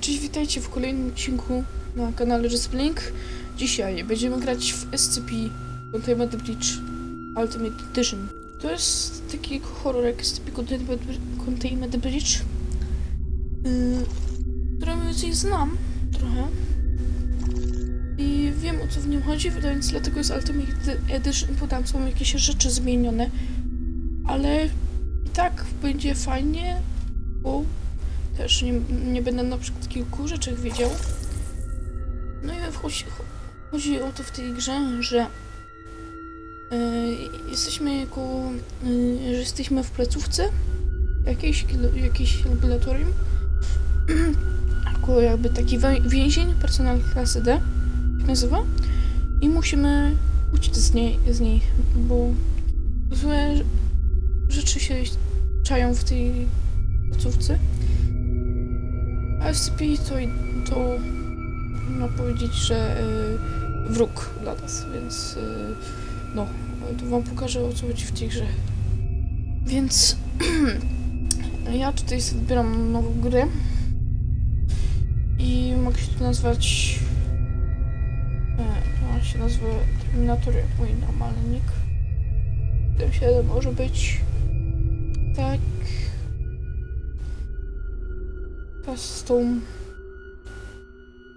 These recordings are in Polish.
Cześć, witajcie w kolejnym odcinku na kanale Blink. Dzisiaj będziemy grać w SCP Containment Breach Ultimate Edition. To jest taki horror jak SCP Containment, Breach, yy, który więcej znam trochę. I wiem o co w nim chodzi, więc dlatego jest Ultimate Edition, bo tam są jakieś rzeczy zmienione. Ale i tak będzie fajnie, bo też nie, nie będę na przykład kilku rzeczy wiedział. No i chodzi, chodzi o to w tej grze, że e, jesteśmy jako, e, że jesteśmy w placówce jakiejś, jakiejś laboratorium jako jakby taki więzień, personel klasy D się nazywa i musimy uciec z niej, z niej bo złe rzeczy się czają w tej placówce. SCP to, to można powiedzieć, że y, wróg dla nas, więc y, no, to wam pokażę o co chodzi w tej grze. Więc ja tutaj sobie wybieram nową grę i mogę się to nazwać e, się nazywa Terminator jak mój normalny nick. 7 może być Custom.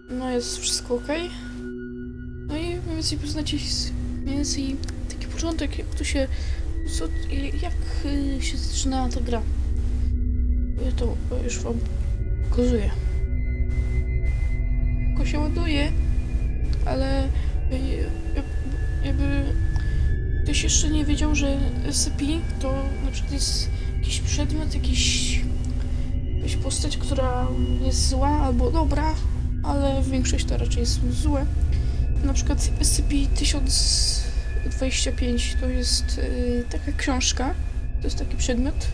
No jest wszystko ok. No i mniej więcej poznacie więcej taki początek, jak to się. Co, jak y, się zaczyna ta gra. Ja to już wam pokazuję. Tylko się ładuje, ale y, jak- jakby ktoś jeszcze nie wiedział, że SCP to na przykład jest jakiś przedmiot, jakiś jakaś postać, która jest zła albo dobra, ale większość to raczej są złe. Na przykład SCP-1025 to jest y, taka książka, to jest taki przedmiot.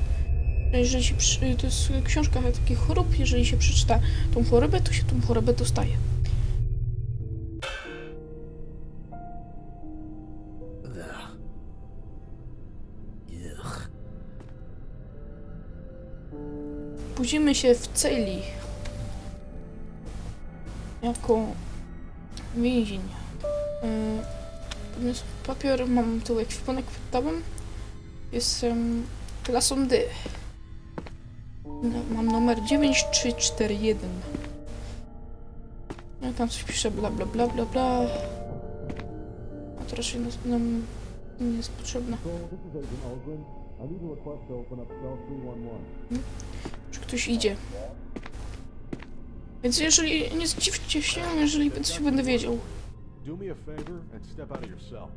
że Jeżeli się to jest książka takich chorób, jeżeli się przeczyta tą chorobę, to się tą chorobę dostaje. Budzimy się w celi jako więzień. Yy, papier, mam tu ekwipunek pod tabem. Jestem klasą D. No, mam numer 9341. No tam coś pisze bla bla bla bla bla. A to raczej nas- nam nie jest potrzebne. Czy ktoś idzie? Więc jeżeli nie zdziwcie się, jeżeli coś będę wiedział. Do me a favor and step out of your cell.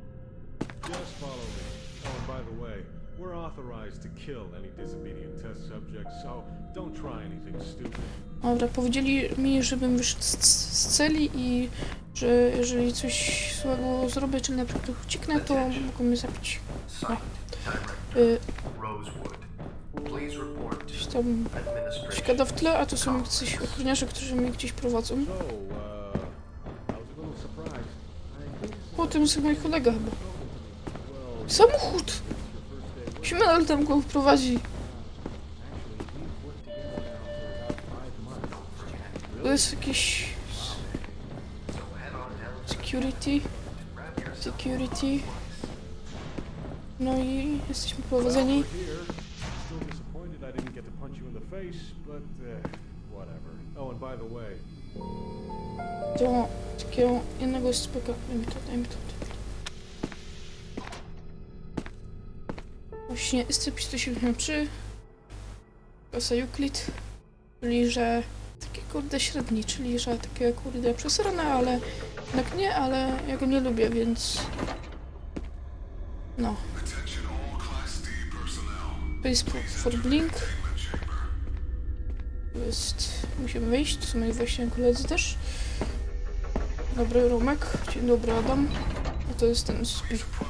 Just follow me. Oh, and by the way, we're authorized to kill any disobedient test subjects, so don't try anything stupid. Dobra, powiedzieli mi, żebym wyszedł z, z celi i że jeżeli coś złego zrobię, czy na przykład ucieknę, to mogą mnie zabić. Y, Rosewood. Coś tam gada w tle, a to są jacyś ochroniarze, którzy mnie gdzieś prowadzą. O, tym jest mój kolega chyba. Samochód! Ale tam go prowadzi. To jest jakiś... Security. Security. No i jesteśmy prowadzeni. Jednego speka. Daj mi to, daj mi to. To. Właśnie SCP-173 klasa Euclid, czyli że takie kurde średni, czyli że takie kurde przesrane, ale jednak nie, ale ja go nie lubię, więc no. Space for Blink. To jest, musimy wyjść, to są moi właśnie koledzy też. Dobry Romek, dzień dobry Adam. A to jest ten SCP.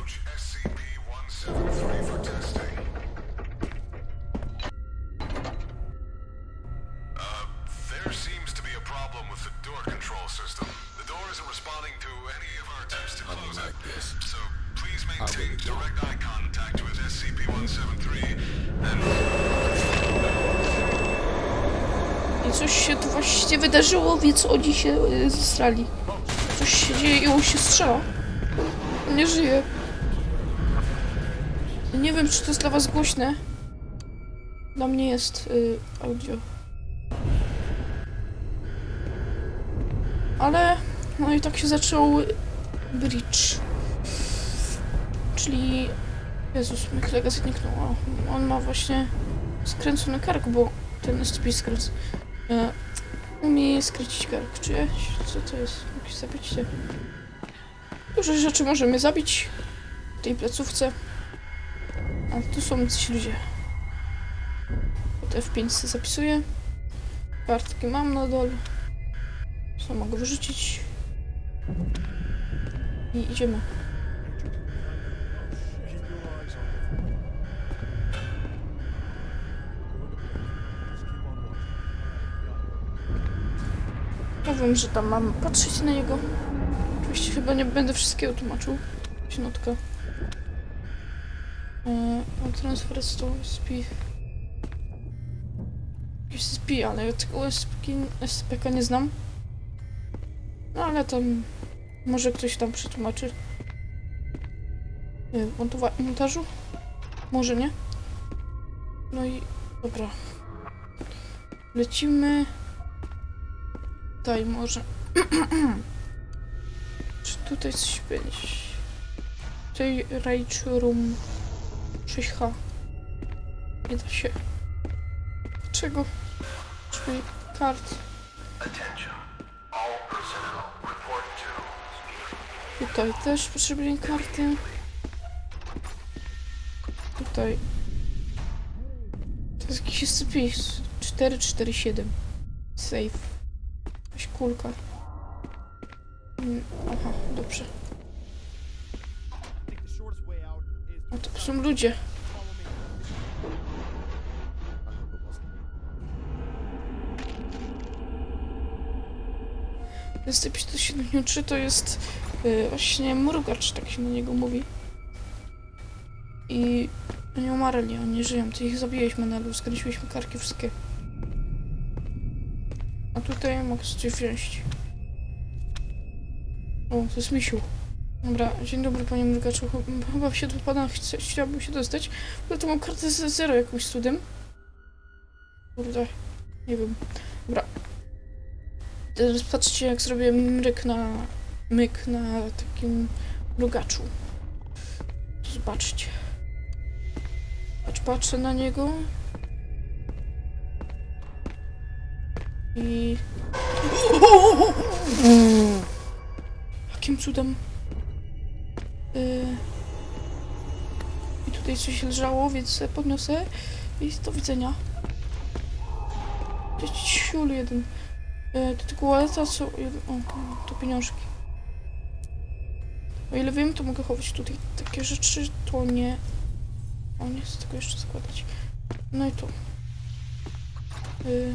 I coś się tu właściwie wydarzyło, więc oni się y, zestrali. Coś się dzieje i on się strzela. Nie żyje. Nie wiem, czy to jest dla was głośne. Dla mnie jest y, audio. Ale no i tak się zaczął bridge. Czyli Jezus, mój kolega zniknął. On ma właśnie skręcony kark, bo ten SCP skręc. E, umie skręcić kark. Czy co to jest? Jakieś zabicie. Dużo rzeczy możemy zabić w tej placówce. A tu są ci ludzie. Pod F5 sobie zapisuję. Kartki mam na dole. Co mogę wyrzucić. I idziemy. Wiem, że tam mam patrzeć na niego. Oczywiście chyba nie będę wszystkiego tłumaczył. Śnotka. Eee, transfer to SP. Jakiś SP, ale ja tego SPK, nie znam. No ale tam może ktoś tam przetłumaczy. Montowa- montażu? Może nie? No i dobra. Lecimy. Tutaj może. Czy tutaj coś będzie? Tutaj Rage Room 6H. Nie da się. Dlaczego? Czyli kart. Tutaj też potrzebuję karty. Tutaj. To jest jakiś SCP 447. Safe. Kulka. Mm, Aha, dobrze. A to są ludzie. SCP-173 to jest y, właśnie mrugacz, tak się na niego mówi. I oni umarli, oni żyją. To ich zabiłeś, Menelu, skręciliśmy karki wszystkie. Tutaj mogę coś wziąć. O, to jest misiu. Dobra, dzień dobry panie mrugaczu. Ch- Chyba się do pana chce, chciałabym się dostać. Ale to mam kartę z zero jakimś cudem. Kurde, nie wiem. Dobra. Teraz patrzcie jak zrobię mryk na... myk na takim mrugaczu. Zobaczcie. Patrz, patrzę na niego. I... Jakim cudem? Y... I tutaj coś leżało, więc podniosę. I do widzenia. Siul jeden. Y, to tylko co... jeden- O, to pieniążki. O ile wiem, to mogę chować tutaj takie rzeczy, to nie... O, nie chcę tego jeszcze składać. No i tu. Y...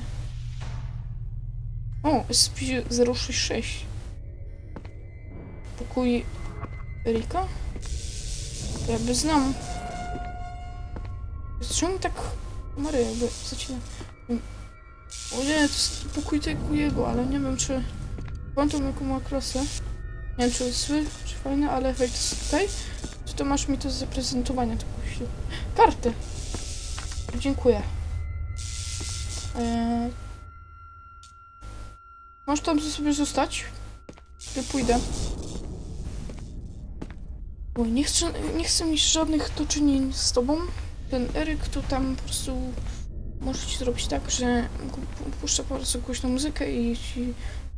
O, SCP-066. Pokój Erika? Ja by znam. Czemu tak Mary jakby zacina? O nie, to jest pokój tego jego, ale nie wiem czy... Pamiętam jaką ma klasę. Nie wiem czy jest zły, czy fajny, ale wejdź tutaj. Czy to masz mi to z zaprezentowania sił. Karty! Dziękuję. Eee... Możesz tam sobie zostać? Ja pójdę. Oj, nie chcę, nie chcę mieć żadnych doczynień z tobą. Ten Eryk to tam po prostu może ci zrobić tak, że puszcza po prostu głośną muzykę i ci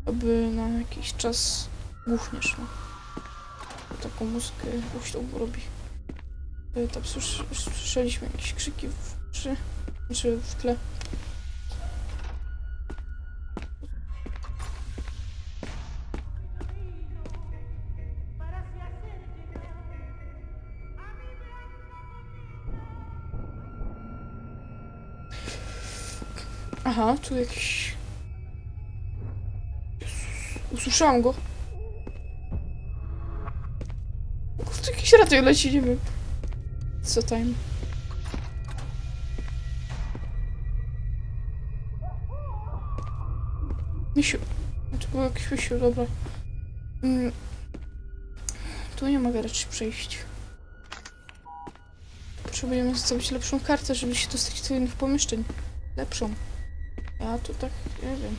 aby na jakiś czas głuchniesz, no. Taką muzykę głośną robi. E, Tam słysz, słyszeliśmy jakieś krzyki w, przy, czy w tle. Aha, tu jakiś... Usłyszałam go. Kurde, jakieś radio leci, nie wiem. Co time? Misiu. To był jakiś misiu, dobra. Mm. Tu nie mogę raczej przejść. Potrzebujemy zrobić lepszą kartę, żeby się dostać do innych pomieszczeń. Lepszą. Ja tu tak, nie wiem.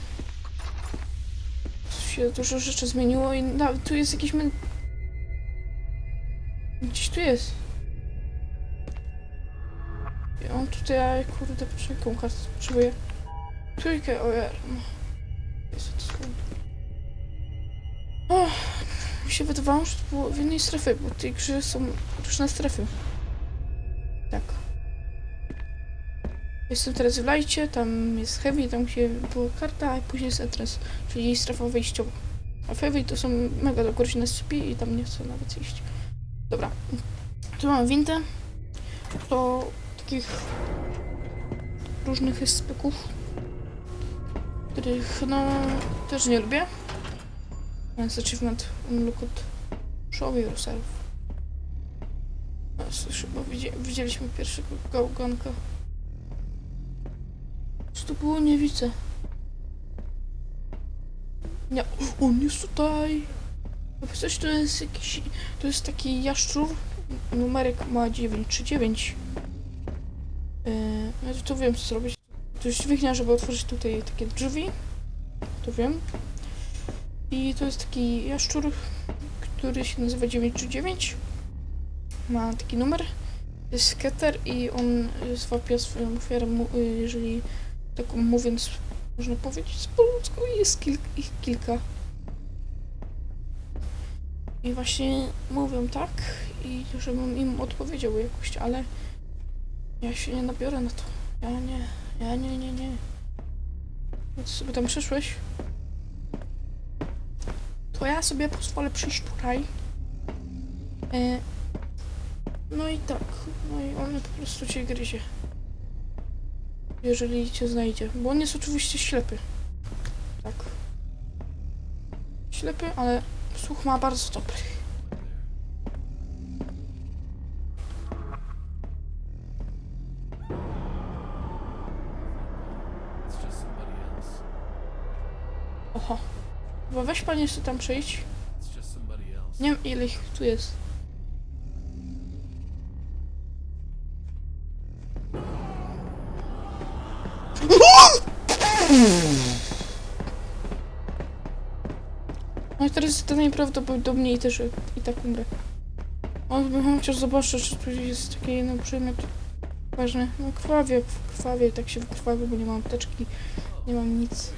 Tu się dużo rzeczy zmieniło i nawet tu jest jakiś men... Gdzieś tu jest. I on tutaj, kurde, jaką kartę potrzebuje? Trójkę OR. No. Jezu, to. O, mi się wydawało, że to było w innej strefie, bo w tej grze są różne strefy. Jestem teraz w lajcie, tam jest heavy, tam gdzie była karta, a później jest entrance, czyli strefa wejściowa. A heavy to są mega do góry na SCP i tam nie chcę nawet iść. Dobra. Tu mam windę. To takich różnych SCP-ków, których no też nie lubię. Więc achievement at show yourself. No, widzi, widzieliśmy pierwszego gałganka. Co to było? Nie widzę. Nie, on jest tutaj. Coś to jest jakiś, to jest taki jaszczur. Numerek ma 939. Yy, ja to wiem co zrobić. To jest dźwignia, żeby otworzyć tutaj takie drzwi. To wiem. I to jest taki jaszczur, który się nazywa 939. Ma taki numer. Jest skater i on zwapia swoją ofiarę, y, jeżeli tak mówiąc, można powiedzieć, po ludzku jest kil ich kilka. I właśnie mówią tak i żebym im odpowiedział jakoś, ale ja się nie nabiorę na to. Ja nie, ja nie, nie, nie. To sobie tam przyszłeś? To ja sobie pozwolę przyjść tutaj. E, no i tak, no i on po prostu cię gryzie. Jeżeli cię znajdzie. Bo on jest oczywiście ślepy. Tak. Ślepy, ale słuch ma bardzo dobry. Oho. Chyba weź pan jeszcze tam przejść. Nie wiem ile ich tu jest. No i teraz to najprawdopodobniej też i tak umrę. Bym chciał zobaczyć, czy tu jest taki jeden przedmiot ważny. No krwawie, krwawie, tak się wykrwawię, bo nie mam apteczki, nie mam nic.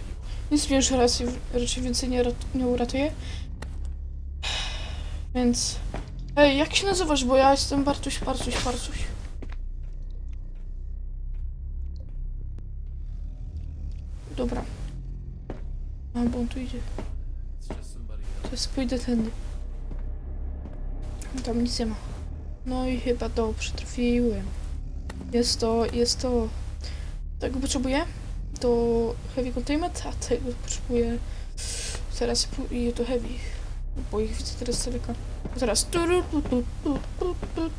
Nic mnie już raz raczej więcej nie, rat- nie uratuje. Więc... Ej, jak się nazywasz, bo ja jestem Bartuś, Bartuś, Bartuś. Dobra. A, bo on tu idzie. Jest pójdę tędy. Tam nic nie ma. No i chyba dobrze trafiłem. Jest to, jest to... Tego potrzebuję. To heavy containment, a tego potrzebuję teraz i to heavy. Bo ich widzę teraz daleka. Tu.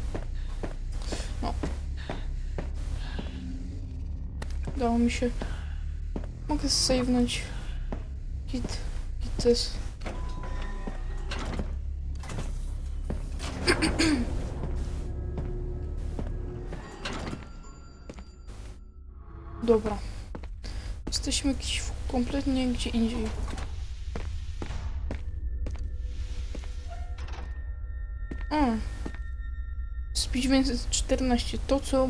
No. Udało mi się. Mogę save'nąć. Git. Git to Dobra. Jesteśmy gdzieś kompletnie gdzie indziej. O. Speed 914. To co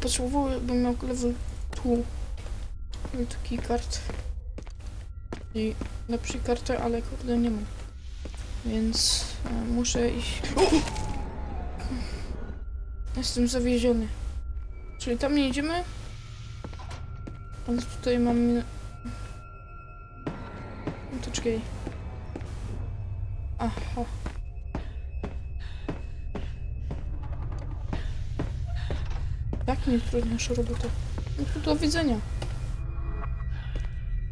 potrzebowałbym miał level 2. Level taki kart. I lepszej karty, ale kurde nie mam. Więc e, muszę iść. Jestem zawieziony. Czyli tam nie idziemy? Ale tutaj mamy... No czekaj. Aha. Tak nie trudniejsza robota. No to do widzenia.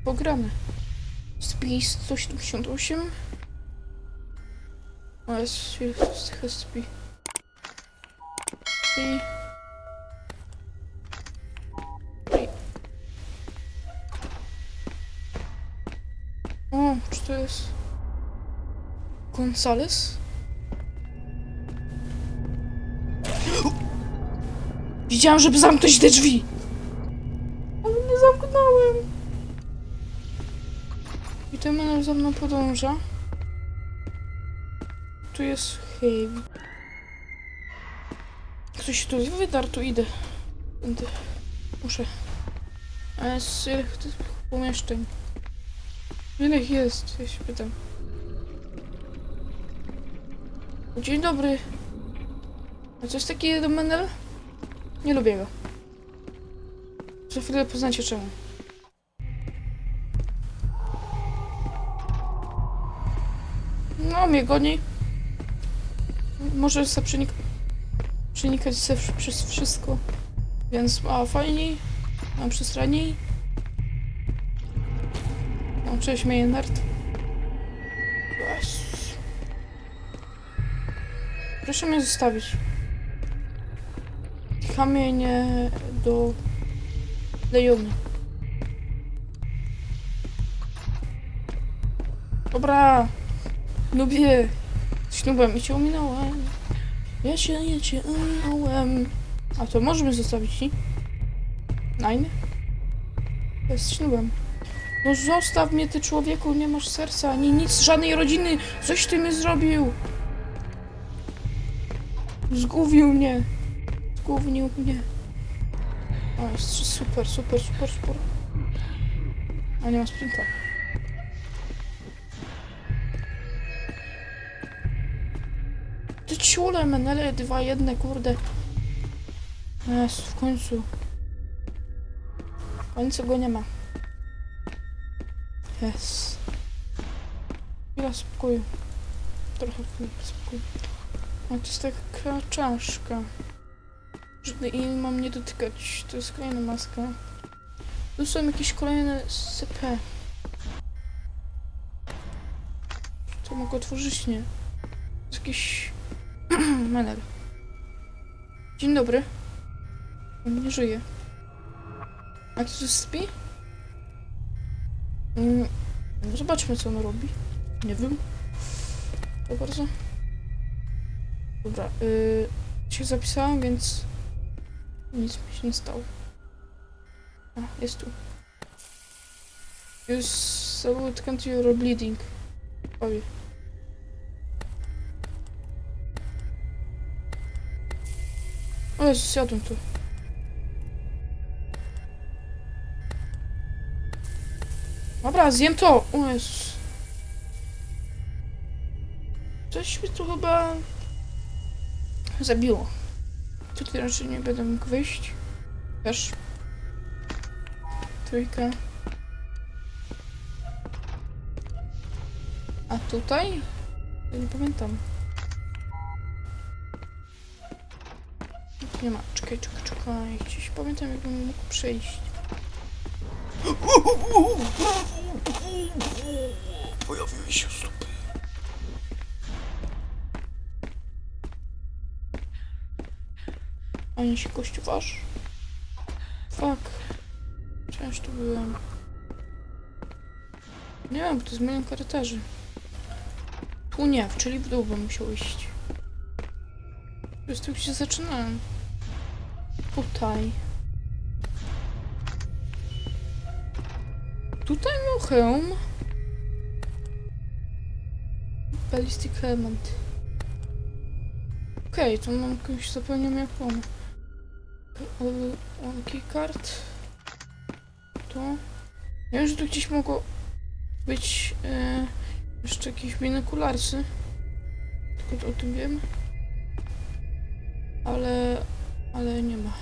Pogramy. Speed 178. O, jest z tych SCP. I... I... O, czy to jest... Gonzales? Widziałam, żeby zamknąć te drzwi! Ale nie zamknąłem! I ten menel za mną podąża. Tu jest Heavy. Ktoś tu wydarł, tu idę. Będę. Muszę. A jest ile tych pomieszczeń? Ile ich jest? Ja się pytam. Dzień dobry. A coś taki jeden menel? Nie lubię go. Za chwilę poznacie czemu. No, mnie goni. Może sobie przenik przenikać przez wszystko. Więc a fajniej, mam przestrzeni. No, cześć, Maynard. Jezus. Proszę mnie zostawić. Kamienie do lejony. Dobra. Lubię. Śnubem i cię ominąłem. Ja się, ja cię ominąłem. A to możemy zostawić, nie? Nine? Jest śnubem. No zostaw mnie, ty człowieku, nie masz serca, ani nic, żadnej rodziny. Coś ty mi zrobił. Zgubił mnie. Zgównił mnie. O, jest super, super, super, super. A nie ma sprinta. Ciule, menele, dwa jedne, kurde. Jest, w końcu. W końcu go nie ma. Jest. Chwila spokoju. Trochę spokoju. A to jest taka czaszka. Żeby i mam nie dotykać. To jest kolejna maska. Tu są jakieś kolejne SCP. To mogę otworzyć? Nie. To jest jakiś... Dzień dobry. On nie żyje. A kto tu śpi? Mm, no zobaczmy, co on robi. Nie wiem. To bardzo. Dobra, yy, się zapisałam, więc nic mi się nie stało. A, jest tu. Use salute country you're bleeding. Powie. O Jezus, zjadłem to. Dobra, zjem to! O Jezus. Coś mi tu chyba... zabiło. Tutaj raczej nie będę mógł wyjść. Też. Trójka. A tutaj? Nie pamiętam. Nie ma. Czekaj, czekaj, czekaj. Gdzieś pamiętam, jakbym mógł przejść. Pojawiły się stopy. Ani się kościowasz? Fuck. Przecież tu byłem. Nie wiem, bo to milion korytarzy. Tu nie, czyli w dół bym musiał iść. To jest tu, gdzie zaczynałem. Tutaj. Tutaj miał hełm. Ballistic helmet. Okej, to mam jakąś zapewniam jaką. Łamki kart. To. Ja wiem, że tu gdzieś mogło być e, jeszcze jakieś binokularsy. Tylko o tym wiem. Ale, ale nie ma.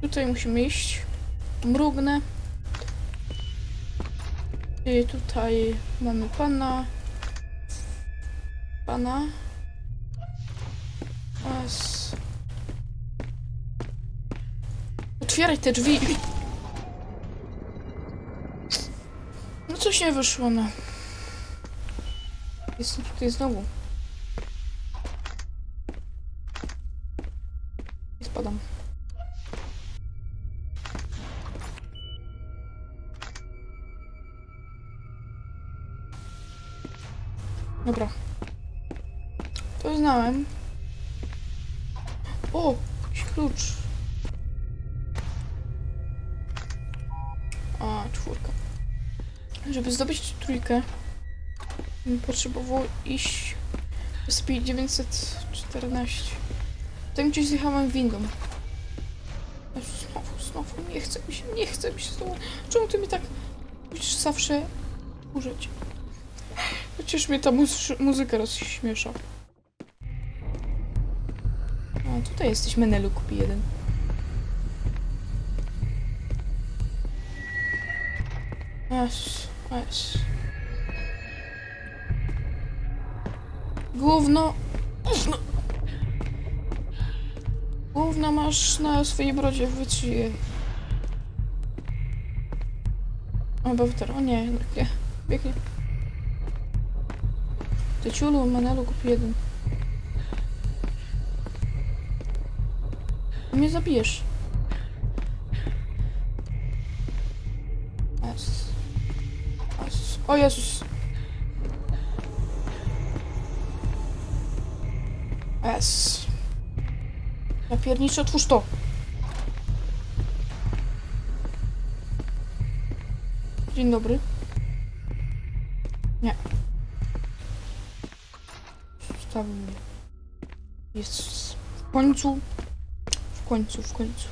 Tutaj musimy iść. Mrugnę. I tutaj mamy pana. Pana. As. Otwieraj te drzwi. No coś nie wyszło, no. Jestem tutaj znowu. Spadam. Dobra. To znałem. O! Klucz. A, czwórka. Żeby zdobyć trójkę, bym potrzebował iść w speed 914. Tam gdzieś zjechałem windą. Znowu, znowu, nie chce mi się, nie chce mi się znowu. Czemu ty mi tak musisz zawsze użyć? Chociaż mnie ta muzy- muzyka rozśmiesza. A, tutaj jesteś Menelu, kupi jeden. Aż, aż. Gówno. Gówno masz na swojej brodzie, wytrzyj. O, Bawter, o nie, nie, biegnie. Ty ciulu, Manelu, kup jeden. Mnie zabijesz. O Jezus. Jezus. Ja pierniczę, otwórz to. Dzień dobry. Nie. Zostawił mnie. Jest w końcu. W końcu, w końcu.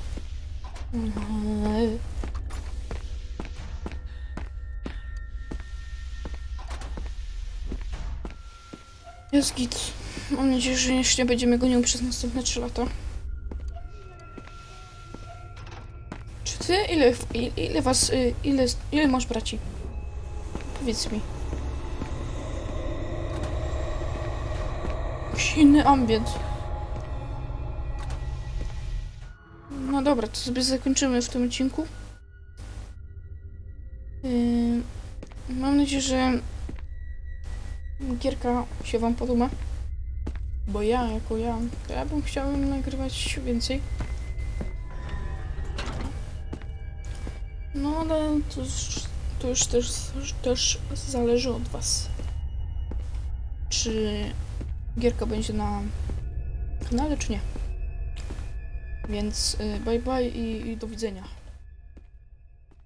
Jest git. Mam nadzieję, że jeszcze będziemy gonił przez następne 3 lata. Ty? Ile, ile, was, y, ile, ile masz braci? Powiedz mi. Jakiś inny ambient. No dobra, to sobie zakończymy w tym odcinku. Yy, mam nadzieję, że gierka się wam podoba. Bo ja, jako ja, to ja bym chciał nagrywać więcej. Ale to to już też, też zależy od was. Czy gierka będzie na kanale, czy nie. Więc y, bye bye i, i do widzenia.